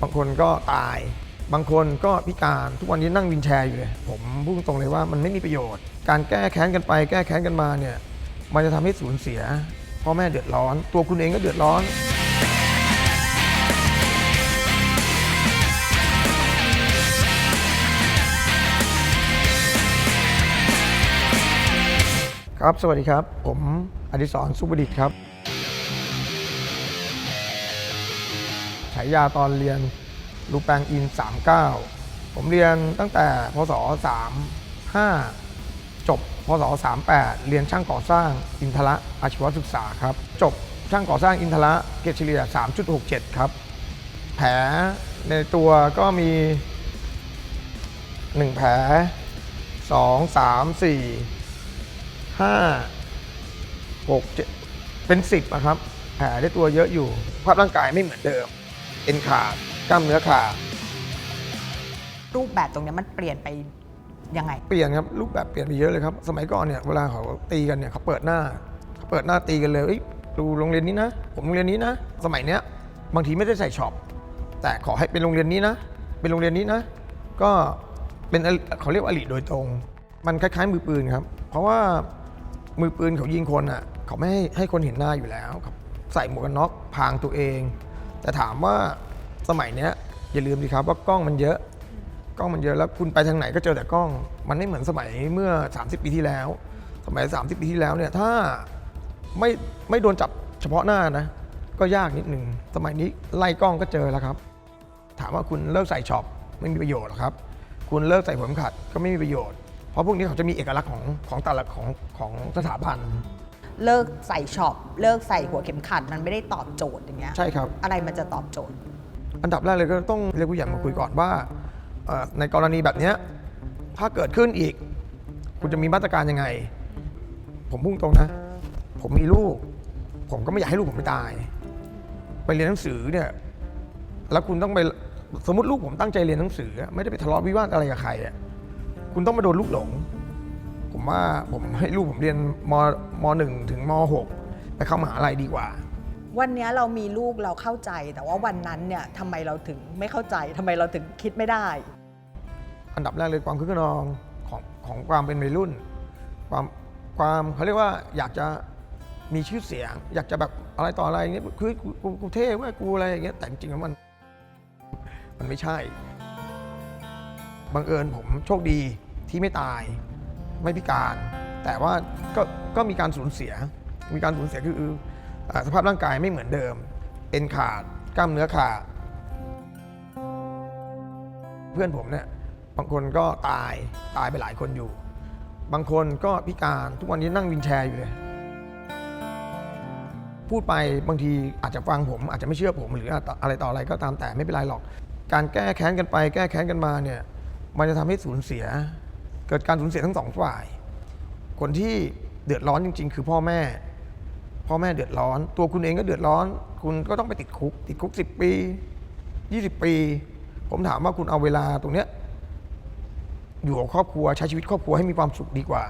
บางคนก็ตาย บางคนก็พิการทุกวันนี้นั่งวินแชร์อยู่เลย ผมพูดตรงเลยว่ามันไม่มีประโยชน์ การแก้แค้นกันไป แก้แค้นกันมาเนี่ยมันจะทำให้สูญเสียพ่อแม่เดือดร้อน ตัวคุณเองก็เดือดร้อนครับ สวัสดีครับ ผมอดิศรสุบดิตครับ ฉายาตอนเรียนรูแปงอิน 39 ผมเรียนตั้งแต่พศ 35 จบพศ 38 เรียนช่างก่อสร้างอินทระอาชีวศึกษาครับ จบช่างก่อสร้างอินทระเกรดเฉลี่ย 3.67 ครับ แผลในตัวก็มี 1 แผล 2 3 4ห้าหกเจ็ดเป็นสิบอะครับ แผลได้ตัวเยอะอยู่ภาพร่างกายไม่เหมือนเดิม เอ็นขาดกล้ามเนื้อขาดรูปแบบตรงเนี้ยมันเปลี่ยนไปยังไง เปลี่ยนครับรูปแบบเปลี่ยนไปเยอะเลยครับ สมัยก่อนเนี่ยเวลาเขาตีกันเนี่ยเขาเปิดหน้าเขาเปิดหน้าตีกันเลยเอ้ยดูโรงเรียนนี้นะ ผมโรงเรียนนี้นะ สมัยเนี้ยบางทีไม่ได้ใส่ช็อปแต่ขอให้เป็นโรงเรียนนี้นะ เป็นโรงเรียนนี้นะ ก็เป็นอเขาเรียกว่าอลิโดยตรง มันคล้ายๆ มือปืนครับ เพราะว่ามือปืนเขายิงคนอะ เขาไม่ให้ให้คนเห็นหน้าอยู่แล้วครับใส่หมวกกันน็อกพรางตัวเอง แต่ถามว่าสมัยเนี้ยอย่าลืมดิครับว่ากล้องมันเยอะ กล้องมันเยอะแล้วคุณไปทางไหนก็เจอแต่กล้อง มันไม่เหมือนสมัยเมื่อ 30 ปีที่แล้ว สมัย 30 ปีที่แล้วเนี่ยถ้าไม่ไม่โดนจับเฉพาะหน้านะ ก็ยากนิดหนึ่งสมัยนี้ไล่กล้องก็เจอแล้วครับ ถามว่าคุณเลิกใส่ช็อปไม่มีประโยชน์หรอครับ คุณเลิกใส่หัวเข็มขัดก็ไม่มีประโยชน์เพราะพวกนี้เขาจะมีเอกลักษณ์ของของแต่ละของของสถาบัน เลิกใส่ช็อปเลิกใส่หัวเข็มขัด มันไม่ได้ตอบโจทย์อย่างเงี้ยใช่ครับ อะไรมันจะตอบโจทย์ อันดับแรกเลยก็ต้องเรียกผู้ใหญ่มาคุยก่อนว่าเอ่อในกรณีแบบเนี้ยถ้าเกิดขึ้นอีก คุณจะมีมาตรการยังไง ผมพุ่งตรงนะ ผมมีลูก ผมก็ไม่อยากให้ลูกผมไปตาย ไปเรียนหนังสือเนี่ย แล้วคุณต้องไปสมมติลูกผมตั้งใจเรียนหนังสือไม่ได้ไปทะเลาะวิวาทอะไรกับใครอะคุณต้องมาโดนลูกหลง ผมว่าผมให้ลูกผมเรียนมมหนึ่งถึงมหกไปเข้ามหาลัยดีกว่า วันเนี้ยเรามีลูกเราเข้าใจ แต่ว่าวันนั้นเนี่ยทำไมเราถึงไม่เข้าใจทำไมเราถึงคิดไม่ได้ อันดับแรกเลยความคึกขนองของของความเป็นวัยรุ่น ความความเขาเรียกว่าอยากจะมีชื่อเสียง อยากจะแบบอะไรต่ออะไรอย่างเงี้ยคือกูกูกูเท่เว่ากูอะไรอย่างเงี้ยแต่จริงๆแล้วมัน มันไม่ใช่บังเอิญผมโชคดีที่ไม่ตาย ไม่พิการ แต่ว่าก็ก็มีการสูญเสีย มีการสูญเสียคือเอ่อสภาพร่างกายไม่เหมือนเดิม เอ็นขาดกล้ามเนื้อขาด เพื่อนผมเนี่ยบางคนก็ตายตายไปหลายคนอยู่ บางคนก็พิการทุกวันนี้นั่งวินแชร์อยู่เลยพูดไปบางทีอาจจะฟังผมอาจจะไม่เชื่อผมหรืออะไรต่ออะไรก็ตามแต่ไม่เป็นไรหรอก การแก้แค้นกันไป แก้แค้นกันมาเนี่ยมันจะทำให้สูญเสีย เกิดการสูญเสียทั้งสองฝ่าย คนที่เดือดร้อนจริง ๆ คือพ่อแม่ พ่อแม่เดือดร้อน ตัวคุณเองก็เดือดร้อน คุณก็ต้องไปติดคุก ติดคุก 10 ปี 20 ปี ผมถามว่าคุณเอาเวลาตรงเนี้ยอยู่กับครอบครัวใช้ชีวิตครอบครัวให้มีความสุขดีกว่า